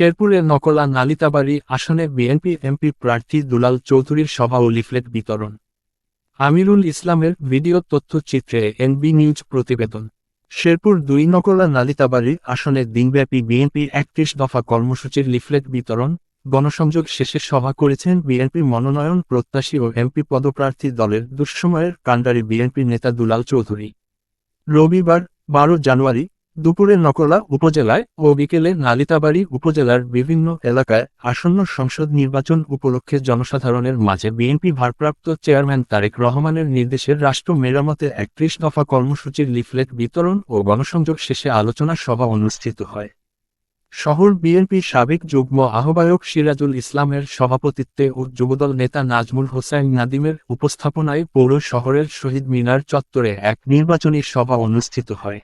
শেরপুরের নকলা নালিতাবাড়ি আসনে BNP, MP প্রার্থী দুলাল চৌধুরীর সভা ও লিফলেট বিতরণ। আমিরুল ইসলামের ভিডিও তথ্যচিত্রে এনবি নিউজ প্রতিবেদন। শেরপুর দুই নকলা নালিতাবাড়ি আসনে দিনব্যাপী বিএনপি একত্রিশ দফা কর্মসূচির লিফলেট বিতরণ, গণসংযোগ শেষে সভা করেছেন বিএনপি মনোনয়ন প্রত্যাশী ও এমপি পদপ্রার্থী দলের দুঃসময়ের কাণ্ডারি বিএনপি নেতা দুলাল চৌধুরী। রবিবার, বারো জানুয়ারি দুপুরে নকলা উপজেলায় ও বিকেলে নালিতাবাড়ি উপজেলার বিভিন্ন এলাকায় আসন্ন সংসদ নির্বাচন উপলক্ষে জনসাধারণের মাঝে বিএনপি ভারপ্রাপ্ত চেয়ারম্যান তারেক রহমানের নির্দেশের রাষ্ট্র মেরামতে একত্রিশ দফা কর্মসূচির লিফলেট বিতরণ ও গণসংযোগ শেষে আলোচনা সভা অনুষ্ঠিত হয়। শহর বিএনপি সাবেক যুগ্ম আহ্বায়ক সিরাজুল ইসলামের সভাপতিত্বে ও যুবদল নেতা নাজমুল হোসেন নাদিমের উপস্থাপনায় পৌর শহরের শহীদ মিনার চত্বরে এক নির্বাচনী সভা অনুষ্ঠিত হয়।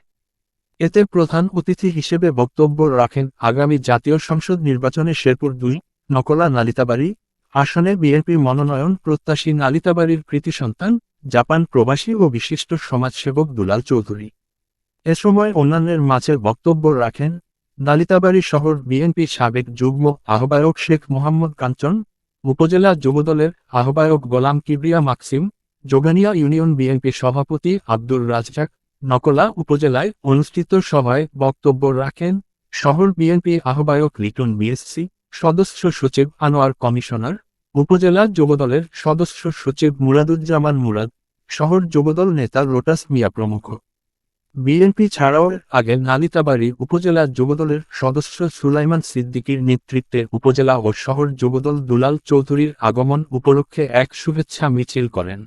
এতে প্রধান অতিথি হিসেবে বক্তব্য রাখেন আগামী জাতীয় সংসদ নির্বাচনে শেরপুর দুই, নকলা নালিতাবাড়ি, আসনে বিএনপি মনোনয়ন প্রত্যাশী নালিতাবাড়ির কৃতি সন্তান, জাপান প্রবাসী ও বিশিষ্ট সমাজসেবক দুলাল চৌধুরী। এ সময় অন্যান্যের মাঝে বক্তব্য রাখেন নালিতাবাড়ি শহর বিএনপি সাবেক যুগ্ম আহ্বায়ক শেখ মোহাম্মদ কাঞ্চন, উপজেলা যুবদলের আহ্বায়ক Golam Kibria Maksim Jogania union BNP সভাপতি আব্দুর রাজ্জাক নকলা উপজেলায় অনুষ্ঠিত সভায় বক্তব্য রাখেন শহর বিএনপি আহ্বায়ক লিটন বিএসসি, সদস্য সচিব আনোয়ার কমিশনার, উপজেলা যুবদলের সদস্য সচিব মুরাদুজ্জামান মুরাদ, শহর যুবদল নেতা রোটাস মিয়া প্রমুখ। বিএনপি ছাড়াও আগে নালিতাবাড়ি উপজেলা যুবদলের সদস্য সুলাইমান সিদ্দিকীর নেতৃত্বে উপজেলা ও শহর যুবদল দুলাল চৌধুরীর আগমন উপলক্ষে এক শুভেচ্ছা মিছিল করেন।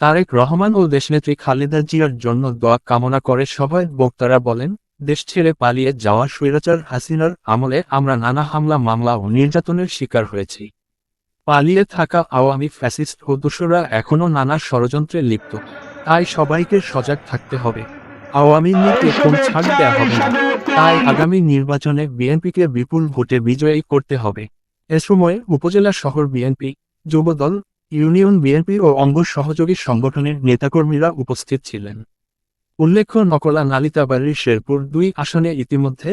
তারেক রহমান ও দেশনেত্রী খালেদা জিয়ার জন্য দোয়া কামনা করে সভায় বক্তারা বলেন, দেশ ছেড়ে পালিয়ে যাওয়া স্বৈরাচার হাসিনার আমলে আমরা নানা হামলা, মামলা ও নির্যাতনের শিকার হয়েছি। পালিয়ে থাকা আওয়ামী ফ্যাসিস্ট ও দোসরা এখনও নানা ষড়যন্ত্রে লিপ্ত। তাই সবাইকে সজাগ থাকতে হবে। আওয়ামী লীগকে কোন ছাড় দেওয়া হবে না। তাই আগামী নির্বাচনে বিএনপিকে বিপুল ভোটে বিজয়ী করতে হবে। এ সময় উপজেলা শহর বিএনপি যুবদল ইউনিয়ন বিএনপি ও অঙ্গ সহযোগী সংগঠনের নেতাকর্মীরা উপস্থিত ছিলেন। উল্লেখ্য, নকলা নালিতাবাড়ির শেরপুর দুই আসনে ইতিমধ্যে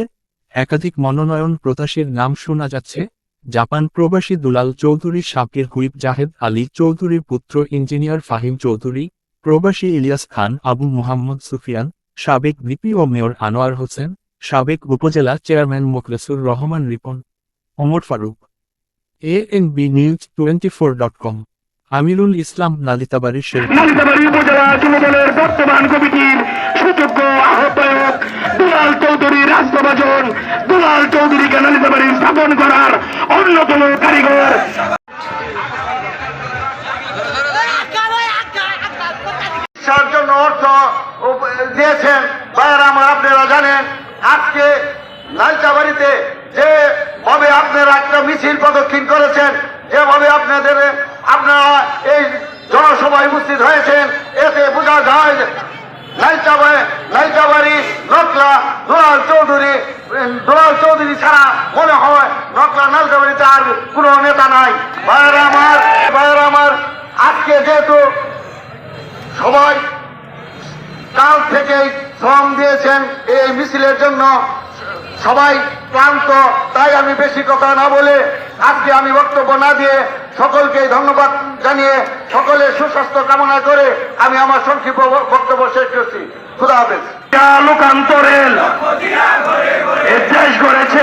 একাধিক মনোনয়ন প্রত্যাশীর নাম শোনা যাচ্ছে। জাপান প্রবাসী দুলাল চৌধুরী সাকির হুইপ জাহেদ আলী চৌধুরীর পুত্র ইঞ্জিনিয়ার ফাহিম চৌধুরী, প্রবাসী ইলিয়াস খান, আবু মুহাম্মদ সুফিয়ান, সাবেক ভিপি ও মেয়র আনোয়ার হোসেন, সাবেক উপজেলা chairman Mokhlesur Rahman Ripon, Omar Faruk. A N B news twenty four dot com. Amirul Islam নালিতাবাড়ির Nalitabari উপজেলা যুবদলের বর্তমান কমিটির সুযোগ্য আহ্বায়ক দুলাল চৌধুরী রাষ্ট্রভাজন। দুলাল চৌধুরীকে নালিতাবাড়ি স্থাপন করার অন্যতম কারিগর। চিকিৎসার জন্য অর্থ দিয়েছেন। আমার আপনারা জানেন আজকে নাইচাবাড়িতে যে ভাবে আপনারা একটা মিছিল প্রদক্ষিণ করেছেন যেভাবে আপনাদের, আপনারা এই জনসভায় উপস্থিত হয়েছেন। এতে বোঝা যায় চৌধুরী চৌধুরী ছাড়া মনে হয় কোনো নেতা নাই। আমার যেহেতু সবাই কাল থেকেই শ্রম দিয়েছেন এই মিছিলের জন্য সবাই ক্লান্ত, তাই আমি বেশি কথা না বলে আজকে আমি বক্তব্য না দিয়ে সকলকে ধন্যবাদ জানিয়ে সকলের সুস্বাস্থ্য কামনা করে আমি আমার সংক্ষিপ্ত বক্তব্য শেষ করছি। খুদা হাফেজ। দেশ গড়েছে